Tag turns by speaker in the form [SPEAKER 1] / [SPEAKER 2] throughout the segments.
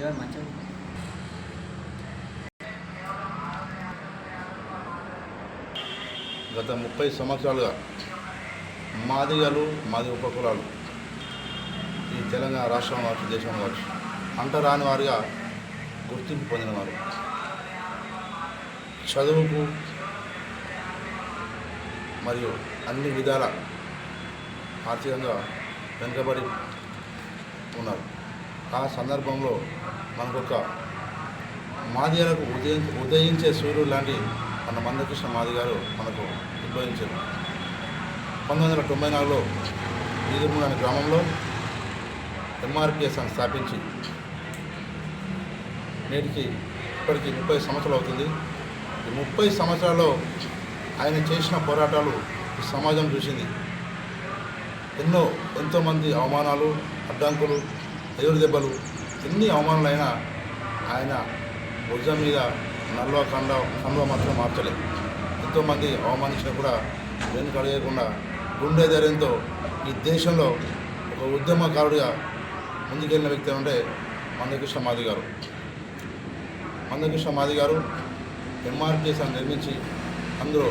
[SPEAKER 1] ఏమో మంచిగా
[SPEAKER 2] గత ముప్పై సంవత్సరాలుగా మాదిగలు మాది ఉపకులాలు ఈ తెలంగాణ రాష్ట్రం కావచ్చు దేశం కావచ్చు. అంటరాని వారుగా గుర్తింపు పొందినవారు చదువుకు మరియు అన్ని విధాల ఆర్థికంగా వెనుకబడి ఉన్నారు. ఆ సందర్భంలో మనకొక మాదిగలకు ఉదయం ఉదయించే సూర్యుడు లాంటి మన మందకృష్ణ మాది గారు మనకు ఉద్భవించారు. పంతొమ్మిది వందల తొంభై నాలుగులో ఈదుర్మూడు అనే గ్రామంలో ఎంఆర్పిఎస్ అని స్థాపించి నేటికి ఇప్పటికి ముప్పై సంవత్సరాలు అవుతుంది. ఈ ముప్పై సంవత్సరాల్లో ఆయన చేసిన పోరాటాలు ఈ సమాజం చూసింది. ఎన్నో ఎంతోమంది అవమానాలు అడ్డంకులు ఎదురు దెబ్బలు ఎన్ని అవమానాలైనా ఆయన భుజం మీద నల్వ కండ కండ మాత్రం మార్చలేదు ఎంతోమంది అవమానించినా కూడా వెనుకడగకుండా గుండె ధైర్యంతో ఈ దేశంలో ఒక ఉద్యమకారుడిగా ముందుకెళ్ళిన వ్యక్తి అంటే మందకృష్ణ మాది గారు. మందకృష్ణ మాది గారు ఎంఆర్పిఎస్ నిర్మించి అందులో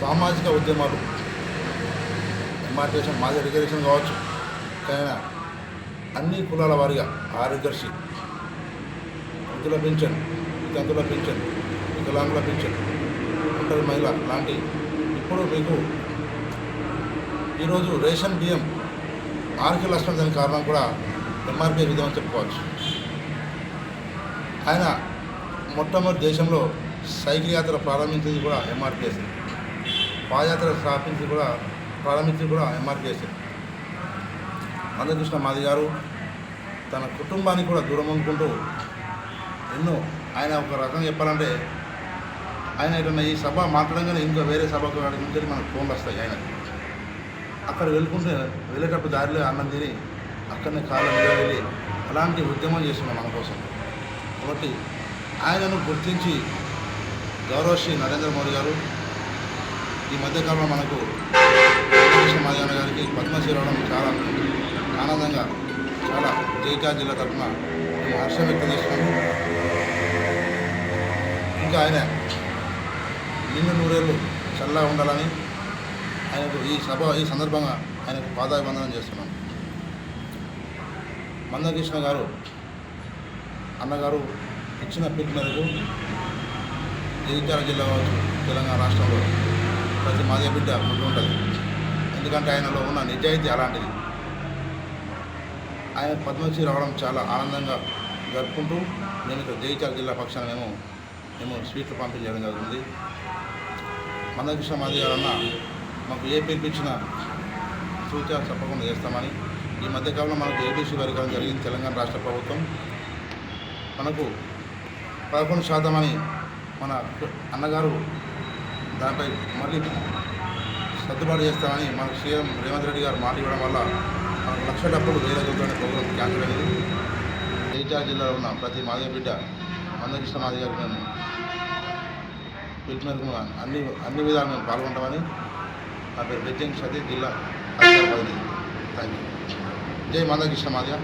[SPEAKER 2] సామాజిక ఉద్యమాలు ఎంఆర్పిఎస్ మాది రిజర్వేషన్ కావచ్చు. కానీ అన్ని కులాల వారిగా ఆరోగ్యర్షి వృద్ధుల పింఛన్ వితంతుల పింఛన్ వికలాంగుల పింఛన్ ఒంటరి మహిళ లాంటి ఇప్పుడు మీకు ఈరోజు రేషన్ బియ్యం ఆరోగ్య లక్షణం దాని కారణం కూడా ఎంఆర్పీ విధమని చెప్పుకోవచ్చు. ఆయన మొట్టమొదటి దేశంలో సైకిల్ యాత్ర ప్రారంభించింది కూడా ఎంఆర్పిఎస్ పాదయాత్ర స్థాపించింది కూడా ప్రారంభించింది కూడా ఎంఆర్పిఎస్ అందకృష్ణ మాది గారు తన కుటుంబాన్ని కూడా దూరం అనుకుంటూ ఎన్నో ఆయన ఒక రకంగా చెప్పాలంటే ఆయన ఏదన్నా ఈ సభ మాట్లాడంగానే ఇంకా వేరే సభకు నుంచి మనకు ఫోన్లు వస్తాయి ఆయన అక్కడ వెళ్ళుకుంటే వెళ్ళేటప్పుడు దారిలో అన్నం తిని అక్కడనే కాళ్ళ మీద వెళ్ళి అలాంటి ఉద్యమం చేస్తున్నాం మన కోసం. కాబట్టి ఆయనను గుర్తించి గౌరవ శ్రీ నరేంద్ర మోడీ గారు ఈ మధ్యకాలంలో మనకు వెంకటేశ్వర గారికి పద్మశ్రీ రావడం చాలా ఆనందంగా చాలా జైకా జిల్లా తరఫున మేము హర్షం వ్యక్తం చేస్తున్నాము ఇంకా ఆయన నిన్ను నూరేళ్ళు చల్లగా ఉండాలని ఆయనకు ఈ సభ ఈ సందర్భంగా ఆయనకు పాదాభివందనం చేస్తున్నాం. మందకృష్ణ గారు అన్నగారు ఇచ్చిన పిలుపు మేరకు జగిత్యాల జిల్లా కావచ్చు తెలంగాణ రాష్ట్రంలో ప్రతి మాదే బిడ్డ ముందు ఉంటుంది ఎందుకంటే ఆయనలో ఉన్న నిజాయితీ అలాంటిది. ఆయన పద్మశ్రీ రావడం చాలా ఆనందంగా జరుపుకుంటూ మేము ఇక్కడ జయచాల జిల్లా పక్షాన మేము మేము స్వీట్లు పంపిణీ చేయడం జరుగుతుంది. మందకృష్ణ మాది గారు అన్న మాకు ఏ పిలిపించిన సూచన తప్పకుండా చేస్తామని. ఈ మధ్యకాలంలో మనకు ఏబీసీ వర్గం జరిగింది తెలంగాణ రాష్ట్ర ప్రభుత్వం. మనకు పదకొండు శాతం అని మన అన్నగారు దానిపై మళ్ళీ సర్దుబాటు చేస్తామని మనకు సీఎం రేవంత్ రెడ్డి గారు మాట ఇవ్వడం వల్ల లక్ష డబ్బులు వేల రూపాయల ప్రోగ్రాం క్యాన్సిల్ అయింది జగిత్యాల జిల్లాలో ఉన్న ప్రతి మాదిగ బిడ్డ మందకృష్ణ మాదిగ గారికి మేము పిలిచినందుకు అన్ని అన్ని విధాలు మేము పాల్గొంటామని నా పేరు బెజ్జంగ్ సతీ జిల్లా అధికార థ్యాంక్ యూ జై మందకృష్ణ మాదిగ